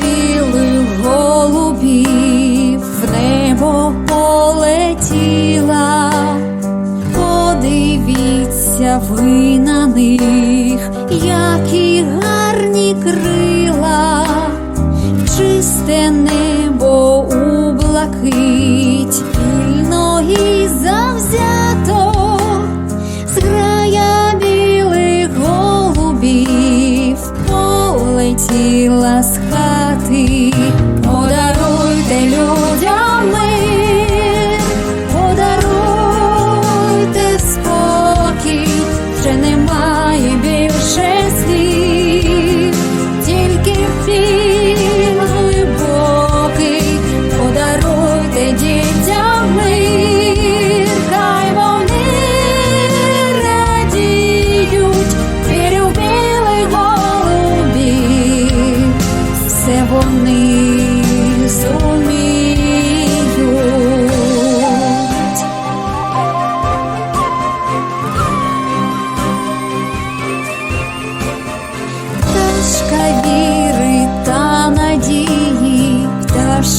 білих голубів в небо полетіла, подивіться ви на них, які гарні крила, чисте небо у блакить, завзято, зграя білих голубів. Тіла схай.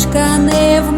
Тканев